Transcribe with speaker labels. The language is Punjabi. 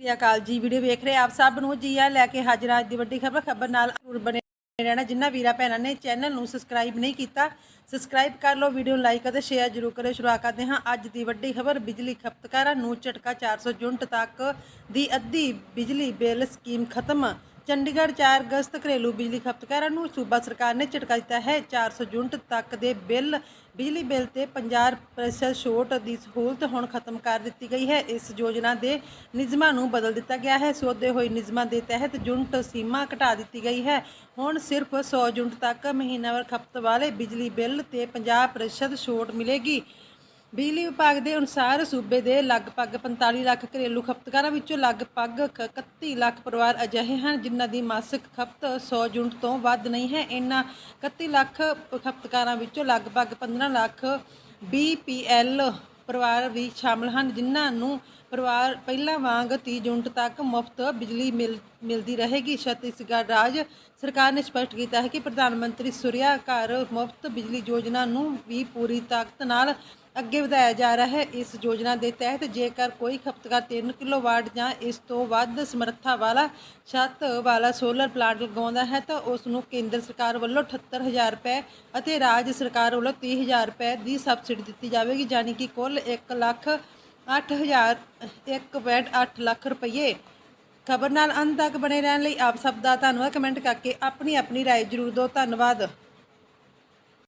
Speaker 1: ਸ੍ਰੀ ਅਕਾਲ ਜੀ। ਵੀਡੀਓ ਵੇਖ ਰਹੇ ਆਪ ਸਭ ਨੂੰ ਜੀ ਆ ਲੈ ਕੇ ਹਾਜ਼ਰ ਅੱਜ ਦੀ ਵੱਡੀ ਖਬਰ। ਖਬਰ ਨਾਲ ਜ਼ਰੂਰ ਬਣੇ ਰਹਿਣਾ। ਜਿਨ੍ਹਾਂ ਵੀਰਾਂ ਭੈਣਾਂ ਨੇ ਚੈਨਲ ਨੂੰ ਸਬਸਕ੍ਰਾਈਬ ਨਹੀਂ ਕੀਤਾ, ਸਬਸਕ੍ਰਾਈਬ ਕਰ ਲਓ, ਵੀਡੀਓ ਨੂੰ ਲਾਈਕ ਅਤੇ ਸ਼ੇਅਰ ਜ਼ਰੂਰ ਕਰਿਓ। ਸ਼ੁਰੂਆਤ ਕਰਦੇ ਹਾਂ ਅੱਜ ਦੀ ਵੱਡੀ ਖਬਰ। ਬਿਜਲੀ ਖਪਤਕਾਰਾਂ ਨੂੰ ਝਟਕਾ 400 ਯੂਨਿਟ ਤੱਕ ਦੀ ਅੱਧੀ ਬਿਜਲੀ ਬਿੱਲ ਸਕੀਮ ਖਤਮ ਚੰਡੀਗੜ੍ਹ 4 ਅਗਸਤ ਘਰੇਲੂ ਬਿਜਲੀ ਖਪਤਕਾਰਾਂ ਨੂੰ ਸੂਬਾ ਸਰਕਾਰ ਨੇ ਝਟਕਾ ਦਿੱਤਾ ਹੈ। 400 ਯੂਨਿਟ ਤੱਕ ਦੇ ਬਿੱਲ, ਬਿਜਲੀ ਬਿੱਲ ਤੇ 50% ਛੋਟ ਦੀ ਸਹੂਲਤ ਹੁਣ ਖਤਮ ਕਰ ਦਿੱਤੀ ਗਈ ਹੈ। ਇਸ ਯੋਜਨਾ ਦੇ ਨਿਯਮਾਂ ਨੂੰ ਬਦਲ ਦਿੱਤਾ ਗਿਆ ਹੈ। ਸੋਧੇ ਹੋਏ ਨਿਯਮਾਂ ਦੇ ਤਹਿਤ ਯੂਨਿਟ ਸੀਮਾ ਘਟਾ ਦਿੱਤੀ ਗਈ ਹੈ। ਹੁਣ ਸਿਰਫ 100 ਯੂਨਿਟ ਤੱਕ ਮਹੀਨਾਵਾਰ ਖਪਤ ਵਾਲੇ ਬਿਜਲੀ ਬਿੱਲ ਤੇ 50% ਛੋਟ ਮਿਲੇਗੀ। ਬਿਜਲੀ ਵਿਭਾਗ ਦੇ ਅਨੁਸਾਰ ਸੂਬੇ ਦੇ ਲਗਭਗ 45 ਲੱਖ ਘਰੇਲੂ ਖਪਤਕਾਰਾਂ ਵਿੱਚੋਂ ਲਗਭਗ ਕ- 31 ਲੱਖ ਪਰਿਵਾਰ ਅਜਿਹੇ ਹਨ ਜਿਨ੍ਹਾਂ ਦੀ ਮਾਸਿਕ ਖਪਤ 100 ਯੂਨਿਟ ਤੋਂ ਵੱਧ ਨਹੀਂ ਹੈ। ਇਹਨਾਂ 31 ਲੱਖ ਖਪਤਕਾਰਾਂ ਵਿੱਚੋਂ ਲਗਭਗ 15 ਲੱਖ BPL ਪਰਿਵਾਰ ਵੀ ਸ਼ਾਮਲ ਹਨ, ਜਿਨ੍ਹਾਂ ਨੂੰ ਪਰਿਵਾਰ ਪਹਿਲਾਂ ਵਾਂਗ 30 ਯੂਨਿਟ ਤੱਕ ਮੁਫਤ ਬਿਜਲੀ ਮਿਲ, ਮਿਲਦੀ ਰਹੇਗੀ। ਛੱਤੀਸਗੜ੍ਹ ਰਾਜ ਸਰਕਾਰ ਨੇ ਸਪਸ਼ਟ ਕੀਤਾ ਹੈ ਕਿ ਪ੍ਰਧਾਨ ਮੰਤਰੀ ਸੂਰਿਆ ਘਰ ਮੁਫਤ ਬਿਜਲੀ ਯੋਜਨਾ ਨੂੰ ਵੀ ਪੂਰੀ ਤਾਕਤ ਨਾਲ ਅੱਗੇ ਵਧਾਇਆ ਜਾ ਰਿਹਾ ਹੈ ਇਸ ਯੋਜਨਾ ਦੇ ਤਹਿਤ ਜੇਕਰ ਕੋਈ ਖਪਤਕਾਰ 3 ਕਿਲੋਵਾਟ ਜਾਂ ਇਸ ਤੋਂ ਵੱਧ ਸਮਰੱਥਾ ਵਾਲਾ ਛੱਤ ਵਾਲਾ ਸੋਲਰ ਪਲਾਂਟ ਲਗਾਉਂਦਾ ਹੈ ਤਾਂ ਉਸ ਨੂੰ ਕੇਂਦਰ ਸਰਕਾਰ ਵੱਲੋਂ 78000 ਰੁਪਏ ਅਤੇ ਰਾਜ ਸਰਕਾਰ ਵੱਲੋਂ 30000 ਰੁਪਏ ਦੀ ਸਬਸਿਡੀ ਦਿੱਤੀ ਜਾਵੇਗੀ ਯਾਨੀ ਕਿ ਕੁੱਲ 1 ਲੱਖ 8000 1.8 ਲੱਖ ਰੁਪਏ ਖਬਰ ਨਾਲ ਅੰਤ ਤੱਕ ਬਣੇ ਰਹਿਣ ਲਈ ਆਪ ਸਭ ਦਾ ਧੰਨਵਾਦ ਕਮੈਂਟ ਕਰਕੇ ਆਪਣੀ ਆਪਣੀ رائے ਜ਼ਰੂਰ ਦਿਓ ਧੰਨਵਾਦ